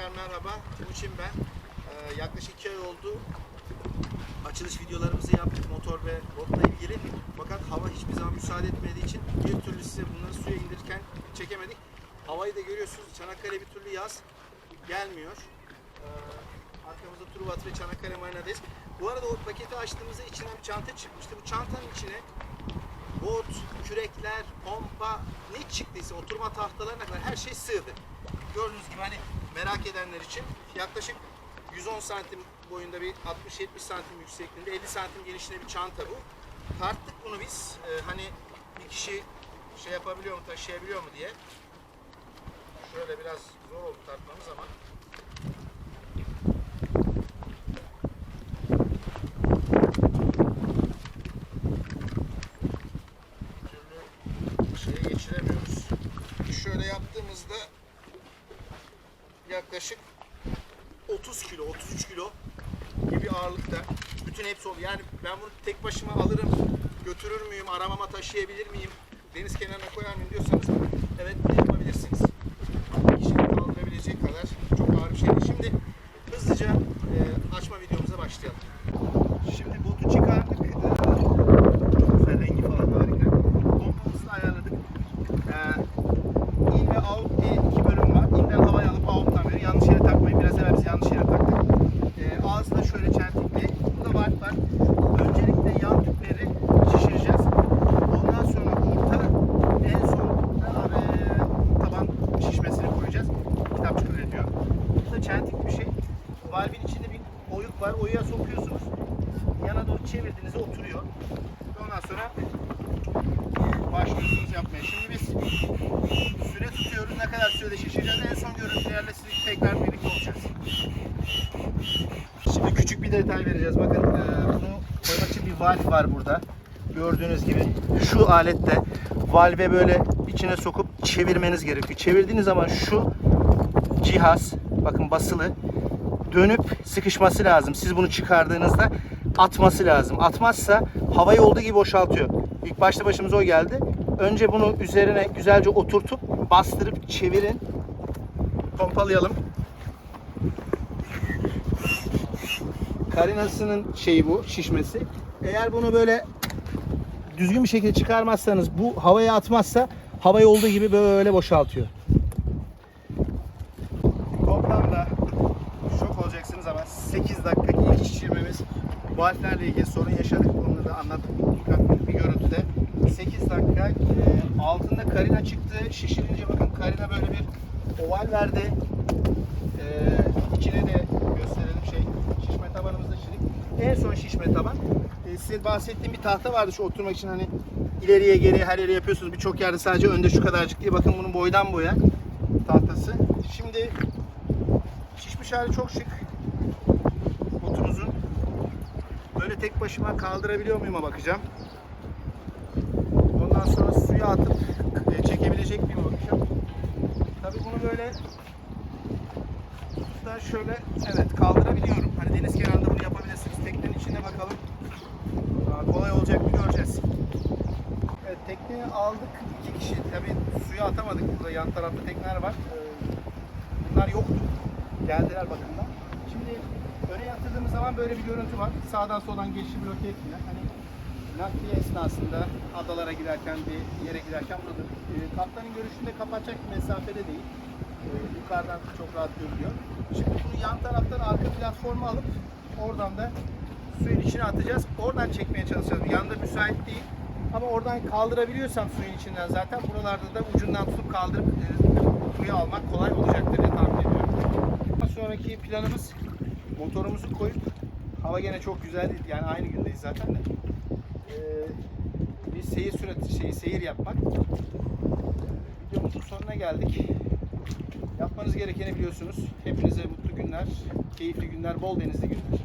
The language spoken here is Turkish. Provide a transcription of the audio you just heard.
Tekrar merhaba. Timuçin ben. Ee, yaklaşık iki ay oldu. Açılış videolarımızı yaptık motor ve botla ilgili. Fakat hava hiçbir zaman müsaade etmediği için bir türlü size bunları suya indirirken çekemedik. Havayı da görüyorsunuz. Çanakkale bir türlü yaz gelmiyor. Ee, arkamızda Truvat ve Çanakkale Marina'dayız. Bu arada o paketi açtığımızda içinden bir çanta çıkmıştı. Bu çantanın içine bot, kürekler, pompa ne çıktıysa oturma tahtalarına kadar her şey sığdı. Gördüğünüz gibi hani merak edenler için yaklaşık 110 santim boyunda bir 60-70 santim yüksekliğinde 50 santim genişliğinde bir çanta bu. Tarttık bunu biz Ee, hani bir kişi şey yapabiliyor mu taşıyabiliyor mu diye. Şöyle biraz zor oldu tartmamız ama türlü şeye geçiremiyoruz. Şöyle yaptığımızda yaklaşık 30 kilo, 33 kilo gibi ağırlıkta. Bütün hepsi oluyor. Yani ben bunu tek başıma alırım, götürür müyüm, aramama taşıyabilir miyim, deniz kenarına koyar mıyım diyorsanız evet yapabilirsiniz. Kişinin kaldırabilecek kadar çok ağır bir şey değil. Şimdi hızlıca e, açma videomuza başlayalım. Şimdi botu çıkardık. Ee, çok güzel rengi falan harika. Pompamızı da ayarladık. Ee, in ve out diye iki bölüm var. İnden havaya alıp out'tan veriyor. Yanlış yere takmayın. Biraz evvel biz yanlış yere taktık. Ee, ağzı da şöyle çentikli. Burada var var. Öncelikle yan tüpleri şişireceğiz. Ondan sonra orta en son da e, taban şişmesini koyacağız. Kitapçık üretiyor. Bu da çentikli bir şey. Valvin içinde bir oyuk var. Oyuğa sokuyorsunuz. Yana doğru çevirdiğinizde oturuyor. Ondan sonra başlıyorsunuz yapmaya. Şimdi biz süre tutuyoruz. Ne kadar sürede şişireceğiz. En son görüntülerle siz tekrar birlikte olacağız. Şimdi küçük bir detay vereceğiz. Bakın e, bunu koymak için bir valv var burada. Gördüğünüz gibi şu alette valve böyle içine sokup çevirmeniz gerekiyor. Çevirdiğiniz zaman şu cihaz bakın basılı dönüp sıkışması lazım. Siz bunu çıkardığınızda atması lazım. Atmazsa havayı olduğu gibi boşaltıyor. İlk başta başımıza o geldi. Önce bunu üzerine güzelce oturtup bastırıp çevirin. Pompalayalım. Karinasının şeyi bu, şişmesi. Eğer bunu böyle düzgün bir şekilde çıkarmazsanız, bu havaya atmazsa havayı olduğu gibi böyle boşaltıyor. Toplamda şok olacaksınız ama 8 dakika valflerle ilgili sorun yaşadık. Onları da anlattık bir görüntüde. 8 dakika e, altında karina çıktı. Şişirince bakın karina böyle bir oval verdi. E, içine de gösterelim şey şişme tabanımız da şirik. En son şişme taban. E, size bahsettiğim bir tahta vardı şu oturmak için hani ileriye geriye her yere yapıyorsunuz. Birçok yerde sadece önde şu kadarcık diye. Bakın bunun boydan boya tahtası. Şimdi şişmiş hali çok şık. Botumuzun. Böyle tek başıma kaldırabiliyor muyum'a bakacağım. Ondan sonra suya atıp e, çekebilecek miyim bakacağım. Tabii bunu böyle da şöyle evet kaldırabiliyorum. Hani deniz kenarında bunu yapabilirsiniz. Teknenin içine bakalım. Aa, kolay olacak mı göreceğiz. Evet tekneyi aldık. iki kişi. Tabii suya atamadık. Burada yan tarafta tekneler var. Ee, bunlar yoktu. Geldiler bakımdan. Şimdi öne yatırdığımız zaman böyle bir görüntü var. Sağdan soldan geçici bloke etmiyor. Hani nakliye esnasında adalara giderken bir yere giderken burada e, kaptanın görüşünde kapatacak bir mesafede değil. E, yukarıdan çok rahat görülüyor. Şimdi bunu yan taraftan arka platforma alıp oradan da suyun içine atacağız. Oradan çekmeye çalışacağız. Yanda müsait değil. Ama oradan kaldırabiliyorsam suyun içinden zaten buralarda da ucundan tutup kaldırıp e, suyu almak kolay olacaktır diye tahmin ediyorum. Sonraki planımız motorumuzu koyup hava gene çok güzel değil. Yani aynı gündeyiz zaten de. Ee, bir seyir sürati şeyi seyir yapmak. Videomuzun sonuna geldik. Yapmanız gerekeni biliyorsunuz. Hepinize mutlu günler, keyifli günler, bol denizli günler.